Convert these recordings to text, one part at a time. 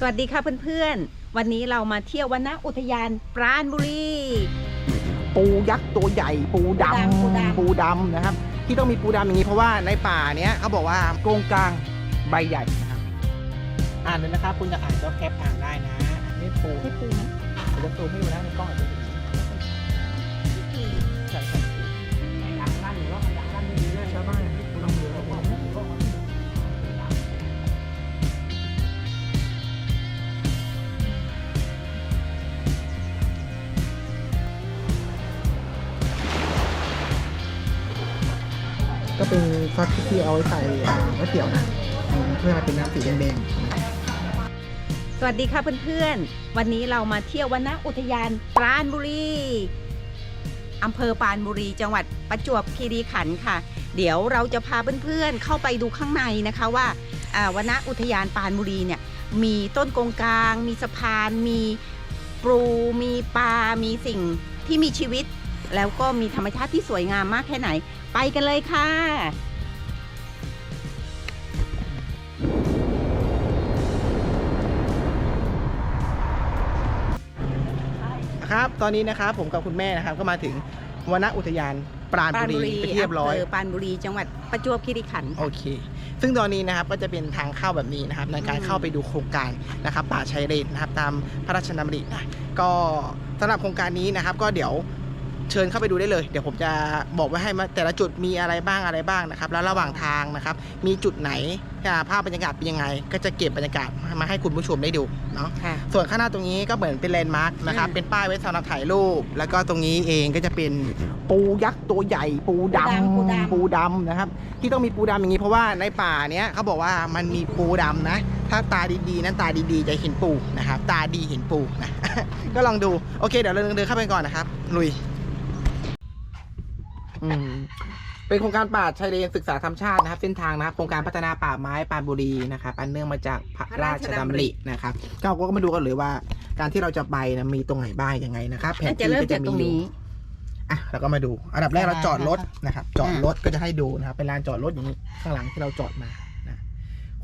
สวัสดีค่ะเพื่อนๆ วันนี้เรามาเที่ยววนอุทยานปราณบุรี ปูยักษ์ตัวใหญ่ปูดปูดำำ ปูดำนะครับ ที่ต้องมีปูดำอย่างนี้เพราะว่าในป่าเนี้ยเขาบอกว่าโกงกลางใบใหญ่นะครับ อ่านเลยนะครับ คุณจะอ่านก็แคปอ่านได้นะนี่ปูใช่ปูไหมเดี๋ยวจะซูมให้ดูนะในกล้องอาจจะเห็น ซอสที่เอาไว้ใส่ก๋วยเตี๋ยวนะเพื่อให้เป็นน้ำสีแดงสวัสดีค่ะเพื่อนๆ วันนี้เรามาเที่ยววันอุทยานปราณบุรีอำเภอปรานบุรี จังหวัดประจวบคีรีขันธ์ค่ะ เดี๋ยวเราจะพาเพื่อนๆ เข้าไปดูข้างในนะคะว่าอ่าวนอุทยานปรานบุรีเนี่ยมีต้นกงกลาง มีสะพาน มีปลูมีปลา มีสิ่งที่มีชีวิต แล้วก็มีธรรมชาติที่สวยงามมากแค่ไหน ไปกันเลยค่ะ ตอนนี้นะครับผมกับคุณแม่นะครับก็มาถึงวนอุทยานปราณปราบุณบุรีรีเป็นที่เรียบร้อยำภปรานบุรีจังหวัดประจวบคีรีขันธ์โอเค ซึ่งตอนนี้นะครับก็จะเป็นทางเข้าแบบนี้นะครับ ในการอืมเข้าไปดูโครงการนะครับ ป่าชายเลนนะครับ ตามพระราชดำรินะก็สำหรับโครงการนี้นะครับ ก็เดี๋ยว เชิญเข้าไปดูได้เลย เดี๋ยวผมจะบอกไว้ให้มาแต่ละจุดมีอะไรบ้างอะไรบ้างนะครับ แล้วระหว่างทางนะครับ มีจุดไหนอ่าภาพบรรยากาศเป็นยังไง ก็จะเก็บบรรยากาศมาให้คุณผู้ชมได้ดูเนาะค่ะ ส่วนข้างหน้าตรงนี้ก็เหมือนเป็นแลนด์มาร์กนะครับอืม เป็นป้ายไว้สำหรับถ่ายรูป แล้วก็ตรงนี้เองก็จะเป็นปูยักษ์ตัวใหญ่ ปูดำปูดำ ปูดำนะครับ ที่ต้องมีปูดำอย่างนี้เพราะว่าในป่าเนี้ยเขาบอกว่ามันมีปูดำนะ ถ้าตาดีๆนั้นตาดีๆจะเห็นปูนะครับ ตาดีเห็นปูนะ ก็ลองดู โอเค เดี๋ยวเราเดินเข้าไปก่อนนะครับ ลุย อืมเป็นโครงการป่าชายเลนศึกษาธรรมชาตินะครับ เส้นทางนะครับโครงการพัฒนาป่าไม้ปรานบุรีนะครับอันเนื่องมาจากพระราชดำรินะครับก็เราก็มาดูกันเลยว่า การที่เราจะไปนะมีตรงไหนบ้างยังไงนะครับแผนน่าจะที่เริ่มก็จากตรงอยู่นี้อะเราก็มาดู อันดับแรกเราจอดรถนะครับ จอดอะรถก็จะให้ดูนะครับ เป็นลานจอดรถอย่างนี้ข้างหลังที่เราจอดมานะ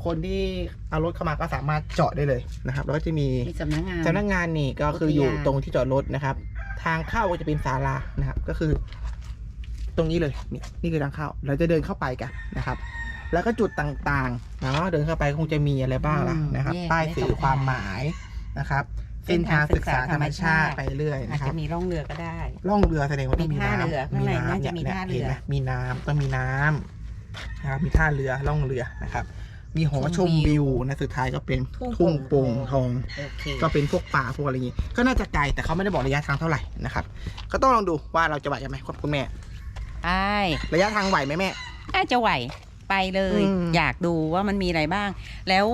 คนที่เอารถเข้ามาก็สามารถจอดได้เลยนะครับแล้วก็จะมีมีสำนักงานเจ้าหน้างานนี่ก็คืออยู่อุทยานตรงที่จอดรถนะครับ ทางเข้าก็จะเป็นศาลานะครับ ก็คือ ตรงนี้เลยนี่นี่คือทางเข้า เราจะเดินเข้าไปกันนะครับ แล้วก็จุดต่างๆเนาะเดินเข้าไปคงจะมีอะไรบ้างล่ะนะครับแยกป้ายสื่อไว้สองความหมายนะครับเส้นทางศึกษาธรรมชาติไปเรื่อยอาจนะครับจะมีร่องเรือก็ได้ล่องเรือแสดงว่าต้องมีมีท่าน้ำเรือข้างในน่าจะมียท่าเรือห็นไหมมีน้ำต้องมีน้ำนะครับมีท่าเรือล่องเรือนะครับ มีหอชมวิวนะสุดท้ายก็เป็นทุ่ทุ่งงโป่งทองโอเคก็เป็นพวกป่าพวกอะไรอย่างงี้ ก็น่าจะไกลแต่เขาไม่ได้บอกระยะทางเท่าไหร่นะครับ ก็ต้องลองดูว่าเราจะไหวกันไหมครับคุณแม่ ไประยะทางไหวไหมแม่ น่าจะไหวไปเลย อืม อยากดูว่ามันมีอะไรบ้าง แล้ว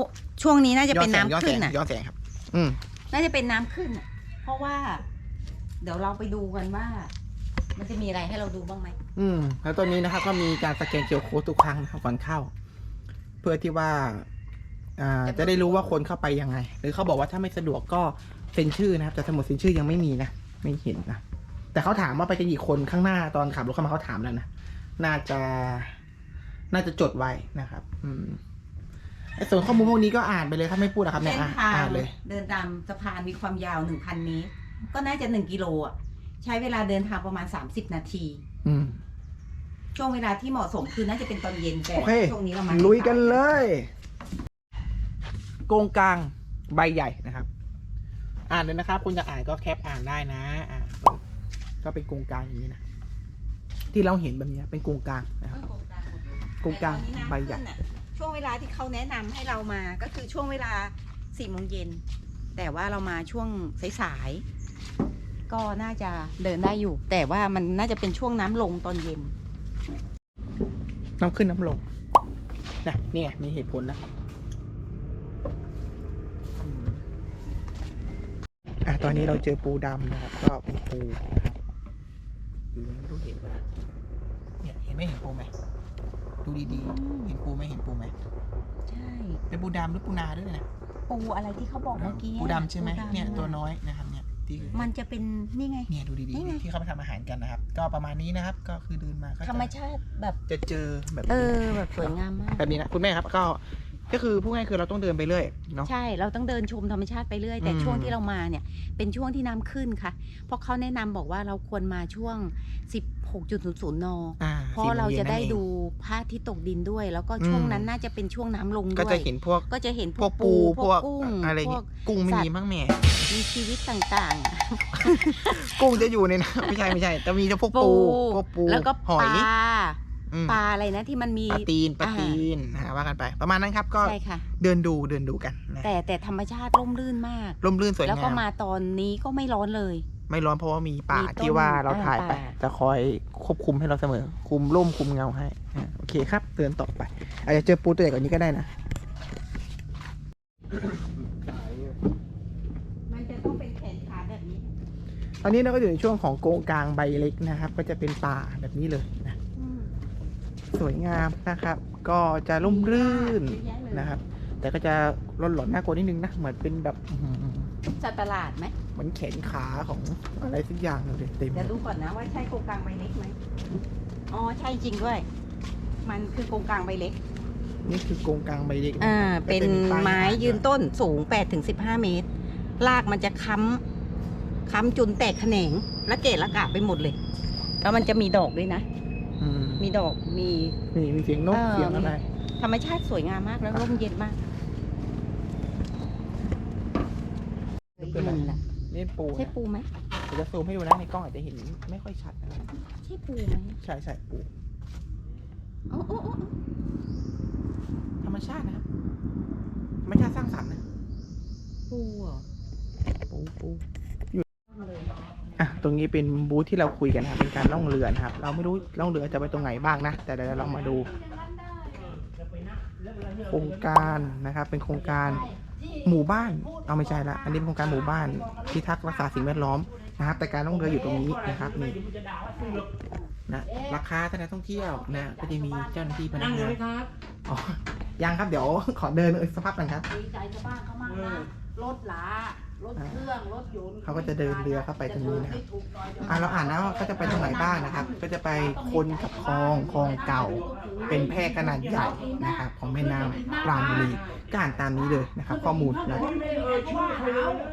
ช่วงนี้น่าจะเป็นย้อน้ำแสงย้อนแสขึ้นงอะย้อนแสงครับ อืม น่าจะเป็นน้ำขึ้นอะเพราะว่า เดี๋ยวเราไปดูกันว่า มันจะมีอะไรให้เราดูบ้างไหม อืม แล้วตอนนี้นะครับก็มีการสแกนเคียวโค้ดทุกครั้งนะครับก่อนเข้า เพื่อที่ว่า อ่า จะได้รู้ว่าคนเข้าไปยังไง หรือเขาบอกว่าถ้าไม่สะดวกก็เซ็นชื่อนะครับ แต่สมุดเซ็นชื่อยังไม่มีนะ ไม่เห็นนะ แต่เขาถามว่าไปกันกี่คนข้างหน้าตอนขับรถเข้ามาเขาถามแล้วนะ น่าจะ น่าจะจดไว้นะครับ อืมไอ้ส่วนข้อมูลพวกนี้ก็อ่านไปเลยถ้าไม่พูดนะครับเนี่ยเส้นอะทางอ่านเลย เดินตามสะพานมีความยาวหนึ่งพันเมตรก็น่าจะหนึ่งกิโลอะใช้เวลาเดินทางประมาณ30นาที อืม ช่วงเวลาที่เหมาะสมคือน่าจะเป็นตอนเย็นแต่โอเค ช่วงนี้เรามาลุยกันเลย โกงกลางใบใหญ่นะครับ อ่านเลยนะครับ คุณจะอ่านก็แคปอ่านได้นะ อ่าก็ เป็นโกงกลางอย่างนี้นะที่เราเห็นแบบนี้เป็นโกงกลางนะครับโกงกลางใบใหญ่แต่ตอนนี้น้ำขึ้นน่ะช่วงเวลาที่เขาแนะนำให้เรามาก็คือช่วงเวลาสี่โมงเย็นแต่ว่าเรามาช่วงสายๆก็น่าจะเดินได้อยู่ แต่ว่ามันน่าจะเป็นช่วงน้ำลงตอนเย็น น้ำขึ้นน้ำลงนะเนี่ยมีเหตุผลนะอืมอะตอนนี้เราเจอปูดำนะครับ ก็เป็นปูนะครับ อยู่ไม่รู้เห็นไหมเนี่ยเห็นไหมเห็นปูไหมดูดีๆ เห็นปูไหมเห็นปูไหมใช่ เป็นปูดำหรือปูนาด้วยนะปูอะไรที่เขาบอกเมื่อกี้ปูดำใช่ไหมปูดำเนี่ยตัวน้อยนะครับเนี่ยที่มันจะเป็นนี่ไงเนี่ยดูดีนี่ไงๆที่เขาไปทำอาหารกันนะครับ ก็ประมาณนี้นะครับ ก็คือเดินมาก็จะธรรมชาติแบบจะเจอแบบเอนี้อแบบสวยงามมากแบบนี้นะคุณแม่ครับก็ ก็คือพูดง่ายๆคือเราต้องเดินไปเรื่อยเนาะ ใช่เราต้องเดินชมธรรมชาติไปเรื่อย แต่อืม ช่วงที่เรามาเนี่ยเป็นช่วงที่น้ำขึ้นค่ะเพราะเขาแนะนำบอกว่าเราควรมาช่วง 16.00นอ่าเพราะสี่โมงเราย็นจะได้นั่นเอง ดูพระอาทิตย์ตกดินด้วย แล้วก็ช่วงอืมนั้นน่าจะเป็นช่วงน้ำลงด้วยก็จะเห็นพวกก็จะเห็นพพววกกปูปูพพววกกกุ้งอะไรพวเงี้กยกุ้งไม่สัตมีว์มั้งแหม่มีชีวิตต่างๆอะกุ้งจะอยู่ในน้ำ ไม่ใช่ไม่ใช่แต่มีแต่พวกปูพวกปูแล้วก็หปอยลาอืม ปลาอะไรนะที่มันมีปลาตีนปลาอ่าตีนนะว่ากันไป ประมาณนั้นครับก็ใช่ค่ะ เดินดูเดินดูกันนะแต่แต่ธรรมชาติร่มรื่นมากร่มรื่นสวยแล้วงาก็มมาตอนนี้ก็ไม่ร้อนเลย ไม่ร้อนเพราะว่ามีป่ามีต้นที่ว่าเราถ่ายไปอ่าป่าจะคอยควบคุมให้เราเสมอ คุมร่มคุมเงาให้อ่าโอเคครับเดินต่อไป อาจจะเจอปูตัวใหญ่กว่านี้ก็ได้นะมันจะต้องเป็นแขนขาแบบนี้ตอนนี้เราก็อยู่ในช่วงของโกงกลางใบเล็กนะครับ ก็จะเป็นป่าแบบนี้เลยนะ สวยงามนะครับ ก็จะร่มรื่นนะครับ แต่ก็จะร้อนหลอนน่ากลัวนิดนึงนะเหมือนเป็นแบบอื้อหือสัตว์ประหลาดไหมเหมือนแขนขาของอะไรสักอย่างเลยเต็มเดี๋ยวดูก่อนนะว่าใช่โครงกลางใบเล็กไหมอ๋อใช่จริงด้วย มันคือโครงกลางใบเล็ก นี่คือโกงกลางใบเล็กะอ่าครับเป็นก็จะป้าไม้หายืนต้นสูง8ถึง15เมตรรากมันจะค้ำค้ำจุนแตกแขนงและเกะละกะไปหมดเลย แล้วมันจะมีดอกด้วยนะ อืมมีดอกมีนี่มีเสียงนกเออ เสียงอะไร ธรรมชาติสวยงามมากแล้วร่มเย็นมากเป็นอะไร นั่นแหละนี่ปูใช่นะปูไหมเดี๋ยวจะซูมให้ดูนะในกล้องอาจจะเห็นไม่ค่อยชัดนะครับใช่ปูไหมใช่ใช่ปูอ๋ออ๋ออ๋อธรรมชาตินะครับธรรมชาติสร้างสรรค์นะปูเหรอปูปูอยู่อะ ตรงนี้เป็นบูธที่เราคุยกันครับเป็นการล่องเรือนะครับ เราไม่รู้ล่องเรือจะไปตรงไหนบ้างนะ แต่เดี๋ยวเรามาดู โครงการนะครับ เป็นโครงการหมู่บ้าน เอาไม่ใช่ละ อันนี้เป็นโครงการหมู่บ้านพิทักษ์รักษาสิ่งแวดล้อมนะครับ แต่การล่องเรืออยู่ตรงนี้นะครับนี่นะราคาท่านักท่องเที่ยวนะก็จะมีเจ้าหน้าที่พนักงานอ๋อยังครับเดี๋ยวขอเดินเออสภาพกันครับดีใจชาวบ้านเขามากนะรถหลา รถเครื่องรถยนต์เขาก็จะเดินเรือเข้าไปตรงนี้นะครับจถูกหน่อยดี๋ยวอะเราอ่านนะว่าเขาจะไปตรงไหนบ้างนะครับ ก็จะไปคนกับคลองคลองเก่า เป็นแพร่ขนาดใหญ่นะครับ ของแม่น้ำปราณบุรีก็อ่านตามนี้เลยนะครับ ข้อมูลนะ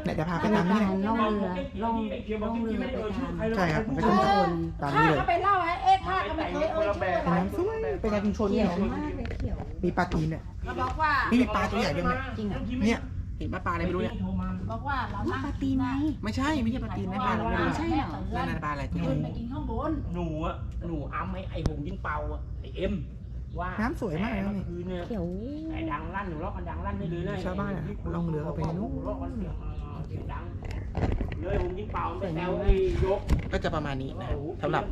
เนี่ยจะพาไปเป็นตามนี้กานะรล่องเรือล่องล่องเรือไปตามใช่ครับมันก็จะชุมชนตามข้านี้เลยก็ไปเล่าให้เอ๊ะข้าก็ไม่เคยเอ่ยชื่อเป็นน้ำสวยเป็นการชุมชนเขีเนี่ยยวมากเลยเขียวมีปลาตีนเนี่ยเขาบอกว่า นี่มีปลาตัวใหญ่ด้วยไหมจริงเหรอเนี่ยเห็นปลาปลาอะไรไม่รู้เนี่ย บอกว่าเราอุ๊ยนั่งปลาตีนไหมไม่ใช่ไม่ใช่ปลาตีนนะปลาเราไม่รู้ไม่ใช่เหรอนั่นนะปลาอะไรตัวใหญ่ขึ้นไปกินข้างบนหนูอะหนูอ้ำไอ้ไอ้หงยิงเป่าอะไอ้เอ็มว่าน้ำสวยมากเลยนะเมื่นี่อคืนเนี่ยเขียวไอ้ดังลั่นหนูรอบมันดังลั่นได้เลยนะชาวบ้านอะล่องเรือเข้าไปนู่น รอบมันเสียงเสียงดังเลยหงยิงเป่าไปแซวไอ้ยก ก็จะประมาณนี้นะสำหรับ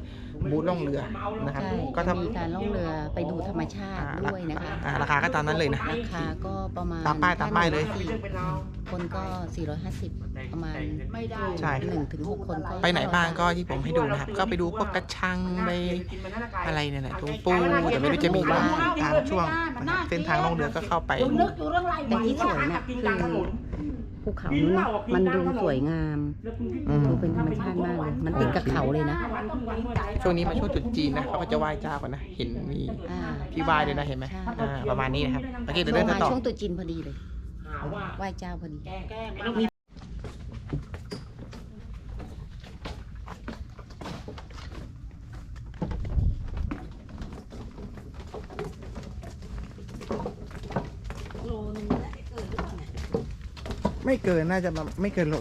บูธล่องเรือนะครับใช่ก็จะทำมีการล่องเรือไปดูธรรมชาติอ่าด้วยนะคะอ่าราคาก็ตามนั้นเลยนะ ราคาก็ประมาณตามป้ายตามป้ายเลยถ้หนึ่งสี่คนก็ 450 ประมาณไม่ได้ใช่ หนึ่งถึงหกคนก็ไปไหนบ้างก็ที่ผมให้ดูนะครับ ก็ไปดูพวกกระชังไปอะไรเนี่ยแหละทุ่งปูแต่ไม่รู้จะมีบ้างตามช่วงนะครับเส้นทางล่องเรือก็เข้าไปผมนึกอยู่เรื่องไรแต่ที่สวยเนี่ยคือ ภูเขานู้นน่ะมันดูสวยงามอืม ดูเป็นธรรมชาติมากเลยมันติดกับเขาเลยนะ ช่วงนี้มาช่วงตรุษจีนนะเขาก็จะไหว้เจ้ากันนะ เห็นมีอ่าพี่ไหว้ด้วยนะเห็นไหมใช่ อ่าประมาณนี้นะครับโอเคเดี๋ยวช่เดิวงนมาต่อ ช่วงตรุษจีนพอดีเลยหาว่าไหว้เจ้าพอดี ไม่เกินน่าจะมาไม่เกินโล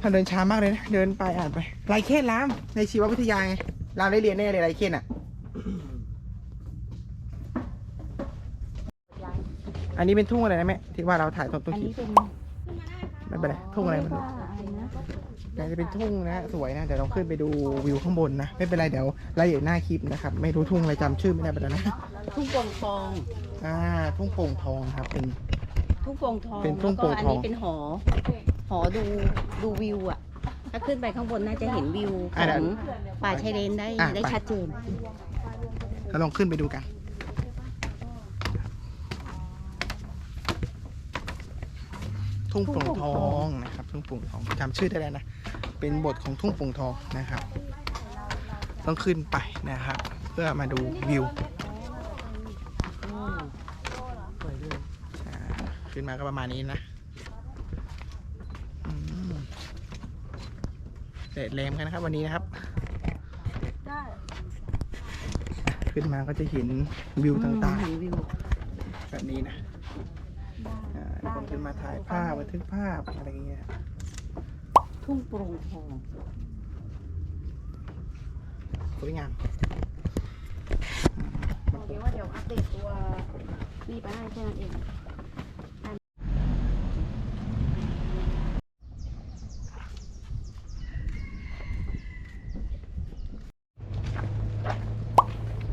ถ้าเดินช้ามากเลยนะเดินไปอ่านไปไรเคนล้ามในชีววิทยาไงรามได้เรียนแน่เลยไรเคนอะ อันนี้เป็นทุ่งอะไรนะแม่ที่ว่าเราถ่ายตอนต้นอันคลินี้ปเป็นไม่เป็นไรทุ่งอะไรมันว่าอะไรนะน่าจะเป็นทุ่งนะสวยนะเดี๋ยวเราขึ้นไปดูวิวข้างบนนะไม่เป็นไรเดี๋ยวรายละเอียดหน้าคลิปนะครับไม่รู้ทุ่งอะไรจำชื่อไม่ได้ไปแล้วนะทุ่งโป่งทองอ่าทุ่งโป่งทองครับเป็น ทุ่งโป่งทองเป็นทุ่งแล้วก็โป่งอันทองนี้เป็นหอ หอดูดูวิวอะ ถ้าขึ้นไปข้างบนน่าจะเห็นวิวของป่าชายเลนได้ได้ชัดเจน เราลองขึ้นไปดูกัน ทุ่งโป่งทองนะครับ ทุ่งโป่งทองจำชื่อได้แล้วนะ เป็นบทของทุ่งโป่งทองนะครับ ต้องขึ้นไปนะครับ เพื่อมาดูวิว อืม ขึ้นมาก็ประมาณนี้นะอืมแดดแรงเหมือนกันนะครับวันนี้นะครับได้ขึ้นมาก็จะเห็นวิวต่างเห็นวิวๆแบบนี้นะอ่าคนขึ้นมาถ่ายภาพบันทึกภาพอะไรอย่างเงี้ย ทุ่งโปร่งทองสวยงามโอเคว่าเดี๋ยวอัปเดตตัวนี่ไปให้แค่นั้นเอง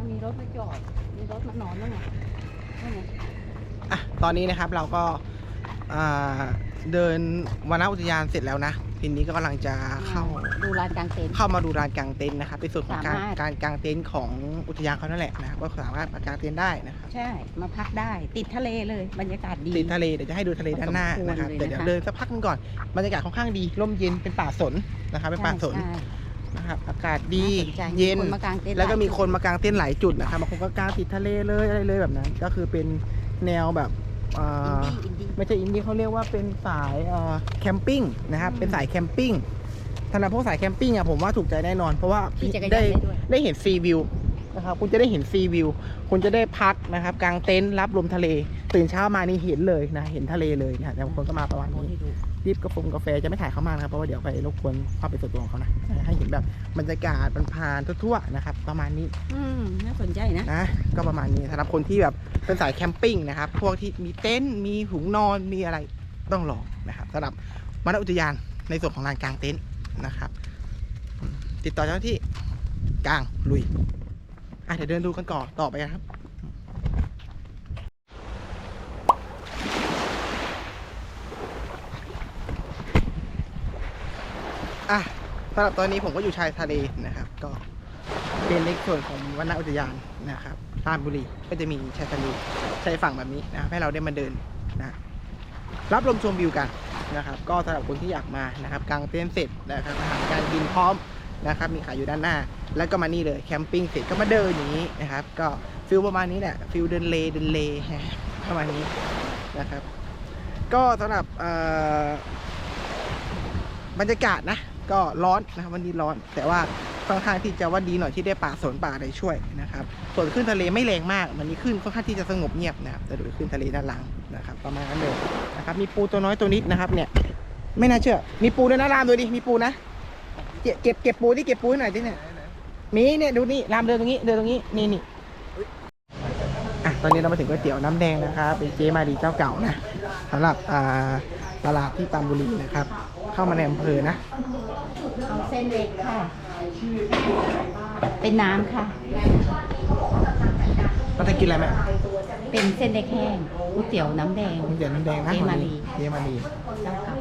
มีร ถมาจอด มีรถมานอนแล้วไงนั่นไงอะตอนนี้นะครับเราก็อ่าเดินวนอุทยานเสร็จแล้วนะทีนี้ก็กำลังจะเข้า ดูลานกลางเต็นท์ เข้ามาดูลานกางเต็นท์นะครับเป็นส่วนของการสามารถ การกางเต็นท์ของอุทยานเขานั่นแหละนะครับก็สามารถมากางเต็นท์ได้นะครับใช่ มาพักได้ ติดทะเลเลย บรรยากาศดี ติดทะเลเดี๋ยวจะให้ดูทะเลด้านหน้านะครับพอสมควรเลยแต่เดี๋ยวนะคะเดินสักพักหนึงก่อนบรรยากาศค่อนข้างดีร่มเย็นเป็นป่าสนนะครับเป็นป่าสน ใช่ นะครับ อากาศดีน่าสนใจเย็นมีคนมากางเต็นท์แล้วก็มีหลายจุดคนมากางเต็นท์หลายจุดนะครับบางคนก็กางติดทะเลเลยอะไรเลยแบบนั้น ก็คือเป็นแนวแบบอ่อินาดี้อินดี้ ไม่ใช่อินดี้เขาเรียกว่าเป็นสายเอ่อแคมปิ้งนะครับ อืมเป็นสายแคมปิ้งสำหรับพวกสายแคมปิ้งอะผมว่าถูกใจแน่นอน เพราะว่าขี่จักรยานได้ได้ด้วย ได้เห็นฟรีวิวนะครับ คุณจะได้เห็นฟรีวิว คุณจะได้พักนะครับกางเต็นท์รับลมทะเล ตื่นเช้ามานี่เห็นเลยนะ เห็นทะเลเลยนะแต่บางคนก็มาประมาณโอ้นี้ให้ดูรีบกาแฟกาแฟจะไม่ถ่ายเขามากนะครับเพราะว่าเดี๋ยวไปรบกวนความเป็นส่วนตัวของเขานะให้เห็นแบบบรรยากาศผ่านๆทั่วๆนะครับ ประมาณนี้ อืมน่าสนใจนะนะก็ประมาณนี้สำหรับคนที่แบบเป็นสายแคมปิ้งนะครับ พวกที่มีเต็นท์มีหุงนอนมีอะไรต้องลองนะครับสำหรับวนอุทยานในส่วนของลานกลางเต็นท์นะครับอืมติดต่อเจ้าหน้าที่กลางลุยอะเดี๋ยวเดินดูกันก่อนต่อไปนะครับ อะสำหรับตอนนี้ผมก็อยู่ชายทะเลนะครับ ก็เป็นในส่วนของวนอุทยานนะครับปรานบุรีก็จะมีชายทะเลชายฝั่งแบบนี้นะครับให้เราได้มาเดินนะรับลมชมวิวกันนะครับ ก็สำหรับคนที่อยากมานะครับกางเต็นท์เสร็จนะครับอาหารการกินพร้อมนะครับ มีขายอยู่ด้านหน้า แล้วก็มานี่เลยแคมปิ้งเสร็จก็มาเดินอย่างนี้นะครับ ก็ฟิลประมาณนี้แหละฟิลเดินเลเดินเลประมาณนี้นะครับ ก็สำหรับ บรรยากาศนะ ก็ร้อนนะครับวันนี้ร้อน แต่ว่าค่อนข้างที่จะว่าดีหน่อยที่ได้ป่าสนป่าอะไรช่วยนะครับ ส่วนขึ้นทะเลไม่แรงมากวันนี้ขึ้นค่อนข้างที่จะสงบเงียบนะครับแต่ดยขึ้นทะเลด้านหลังนะครับ ประมาณนั้นเลยนะครับ มีปูตัวน้อยตัวนิดนะครับ เนี่ย ไม่น่าเชื่อ มีปูด้วยนะรามดูดิมีปูนะเก็บเก็บเก็บปูที่เก็บปูหน่อยดิเนี่ยมีเนี่ยดูนี่รามเดินตรงนี้เดินตรงนี้นี่นี่อะตอนนี้เรามาถึงก๋วยเตี๋ยวน้ำแดงนะครับเป็นเจ๊มารีเจ้าเก่านะสำหรับอ่าตลาดที่ปรานบุรีนะครับ เข้ามาในอำเภอนะ เอาเส้นเล็กค่ะ เป็นน้ำค่ะ เราจะกินอะไรไหมเป็นเส้นเล็กแห้งก๋วยเตี๋ยวน้ำแดงก๋วยเตี๋ยวน้ำแดงนะเจมารีเจมารีเจ้าเก่า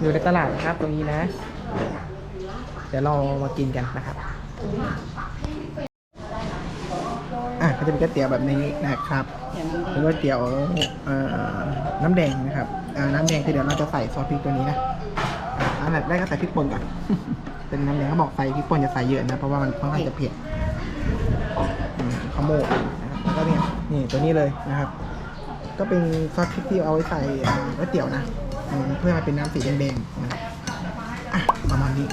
อยู่ในตลาดนะครับตรงนี้นะ เดี๋ยวเรามากินกันนะครับอะก็ จะเป็นก๋วยเตี๋ยวแบบนี้นะครับเดี๋ยวน้ำแดงเป็นก๋วยเตี๋ยวเอ่อน้ำแดงนะครับอ่าน้ำแดงคือเดี๋ยวเราจะใส่ซอสพริกตัวนี้นะอันแรกก็ใส่พริกป่นก่อนเป็นน้ำแดงเขาบอกใส่พริกป่นจะใส่เยอะนะเพราะว่ามันค่อนข้างจะเผ็ดขโมกนะครับแล้วก็เนี่ยนี่ตัวนี้เลยนะครับ ก็เป็นซอสพริกที่เอาไว้ใส่ก๋วยเตี๋ยวนะเพื่อให้มันเป็นน้ำสีแดงๆนะครับอะประมาณนี้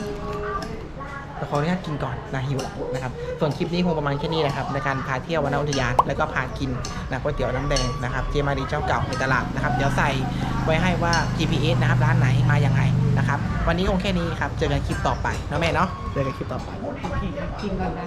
ขออนุญาตกินก่อนนะหิวนะครับ ส่วนคลิปนี้คงประมาณแค่นี้นะครับในการพาเที่ยววันอุทยานแล้วก็พากินนะก๋วยเตี๋ยวน้ำแดงนะครับเจมารีเจ้าเก่าในตลาดนะครับเดี๋ยวใส่ไว้ให้ว่า GPS นะครับร้านไหนมาอย่างไงนะครับ วันนี้คงแค่นี้ครับ เจอกันคลิปต่อไปนะแม่เนาะเจอกันคลิปต่อไปกินก่อนนะ